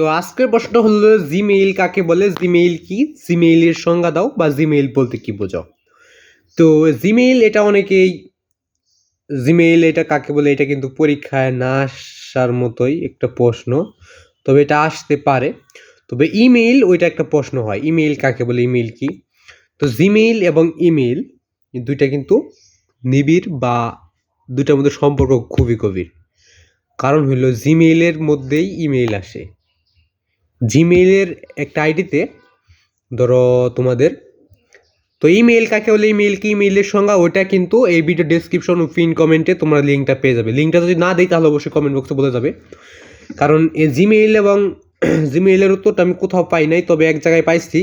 তো আজকের প্রশ্ন হলো জিমেইল কাকে বলে? জিমেইল কি? জিমেইলের সংজ্ঞা দাও বা জিমেইল বলতে কি বোঝাও? তো জিমেইল এটা অনেকেই জিমেইল এটা কাকে বলে? এটা কিন্তু পরীক্ষায় না আসার মতোই একটা প্রশ্ন, তবে এটা আসতে পারে। তবে ইমেইল ওইটা একটা প্রশ্ন হয়। ইমেইল কাকে বলে? ইমেইল কি? তো জিমেইল এবং ইমেইল দুইটা কিন্তু নিবিড় বা দুইটার মধ্যে সম্পর্ক খুবই গভীর। কারণ হলো জিমেইলের মধ্যেই ইমেইল আসে। জিমেইলের একটা আইডিতে ধরো তোমাদের, তো ইমেইল কাকে বলে ইমেইল কি ইমেইলের সংজ্ঞা? ওটা কিন্তু এই ভিডিও ডেসক্রিপশন পিন কমেন্টে তোমরা লিঙ্কটা পেয়ে যাবে। লিঙ্কটা যদি না দিই তাহলে অবশ্যই কমেন্ট বক্সে বলে যাবে। কারণ এই জিমেইল এবং জিমেইলের উত্তরটা আমি কোথাও পাই নাই, তবে এক জায়গায় পাইছি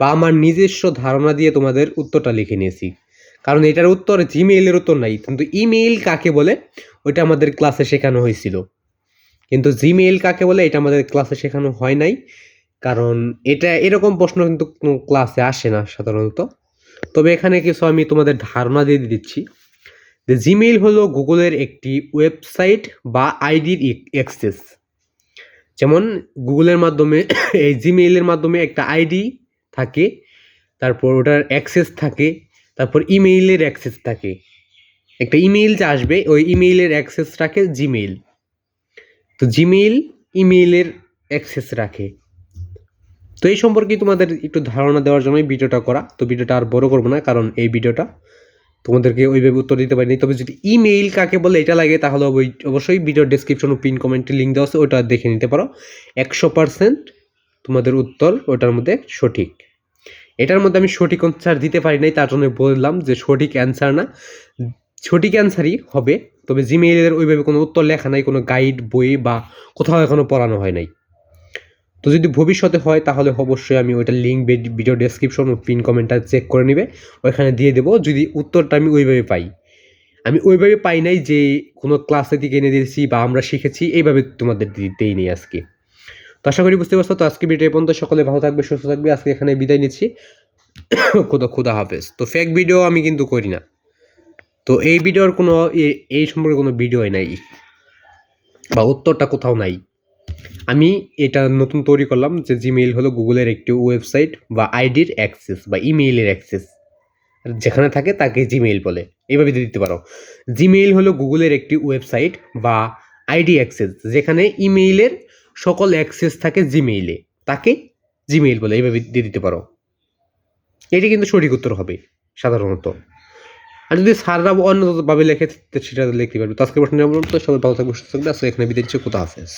বা আমার নিজস্ব ধারণা দিয়ে তোমাদের উত্তরটা লিখে নিয়েছি। কারণ এটার উত্তর জিমেইলের উত্তর নাই, কিন্তু ইমেইল কাকে বলে? ওইটা আমাদের ক্লাসে শেখানো হয়েছিল। কিন্তু জিমেইল কাকে বলে, এটা আমাদের ক্লাসে শেখানো হয় নাই। কারণ এটা এরকম প্রশ্ন কিন্তু কোনো ক্লাসে আসে না সাধারণত। তবে এখানে কিছু আমি তোমাদের ধারণা দিয়ে দিচ্ছি। যে জিমেইল হলো গুগলের একটি ওয়েবসাইট বা আইডির অ্যাক্সেস যেমন গুগলের মাধ্যমে, এই জিমেইলের মাধ্যমে একটা আইডি থাকে, তারপর ওটার অ্যাক্সেস থাকে, তারপর ইমেইলের অ্যাক্সেস থাকে। একটা ইমেইল যে আসবে, ওই ইমেইলের অ্যাক্সেস রাখে জিমেইল তো জিমেইল ইমেইলের অ্যাক্সেস রাখে। তো এই সম্পর্কে তোমাদের একটু ধারণা দেওয়ার জন্যই ভিডিওটা করা। তো ভিডিওটা আর বড় করব না, কারণ এই ভিডিওটা তোমাদেরকে ওইভাবে উত্তর দিতে পারিনি। তবে যদি ইমেইল কাকে বলে এটা লাগে, তাহলে অবশ্যই ভিডিও ডেসক্রিপশন ও পিন কমেন্টে লিঙ্ক দেওয়া আছে, ওটা দেখে নিতে পারো। একশো পার্সেন্ট তোমাদের উত্তর ওটার মধ্যে সঠিক। এটার মধ্যে আমি সঠিক অ্যান্সার দিতে পারি নাই, তার জন্য বললাম যে সঠিক অ্যান্সার না। সঠিক অ্যান্সারই হবে তবে জিমেইলের ওইভাবে কোনো উত্তর লেখা নাই, কোনো গাইড বই বা কোথাও এখনও পড়ানো হয় নাই। তো যদি ভবিষ্যতে হয়, তাহলে অবশ্যই আমি ওইটা লিঙ্ক ভিডিও ডেসক্রিপশন ও পিন কমেন্টটা চেক করে নেবে। ওইখানে দিয়ে দেবো, যদি উত্তরটা আমি ওইভাবে পাই। আমি ওইভাবে পাই নাই যে কোনো ক্লাসে থেকে এনে দিয়েছি বা আমরা শিখেছি, এইভাবে তোমাদের দিতেই নেই আজকে। তো আশা করি বুঝতে পারছ, তো আজকে ভিডিও পর্যন্ত সকলে ভালো থাকবে, সুস্থ থাকবে। আজকে এখানে বিদায় নিচ্ছি। খুদা খুদা হাফেজ। তো ফেক ভিডিও আমি কিন্তু করি না। তো এই ভিডিওর কোনো এই সম্পর্কে কোনো ভিডিও নাই। বা উত্তরটা কোথাও নাই। আমি এটা নতুন তৈরি করলাম যে জিমেইল হলো গুগলের একটি ওয়েবসাইট বা আইডির অ্যাক্সেস বা ইমেইলের অ্যাক্সেস যেখানে থাকে তাকে জিমেইল বলে। এইভাবে দিতে পারো। জিমেইল হলো গুগলের একটি ওয়েবসাইট বা আইডি অ্যাক্সেস যেখানে ইমেইলের সকল অ্যাক্সেস থাকে জিমেইলে তাকে জিমেইল বলে এইভাবে দিয়ে দিতে পারো। এটি কিন্তু সঠিক উত্তর হবে, সাধারণত। আর যদি স্যাররা অন্যভাবে লেখে, সেটা লিখতে পারবে। তো আজকে প্রশ্ন তো সবাই ভালো থাকবে সুস্থ থাকবে আজকে এখানে বিদায় কোথাও কোথা হাফেজ?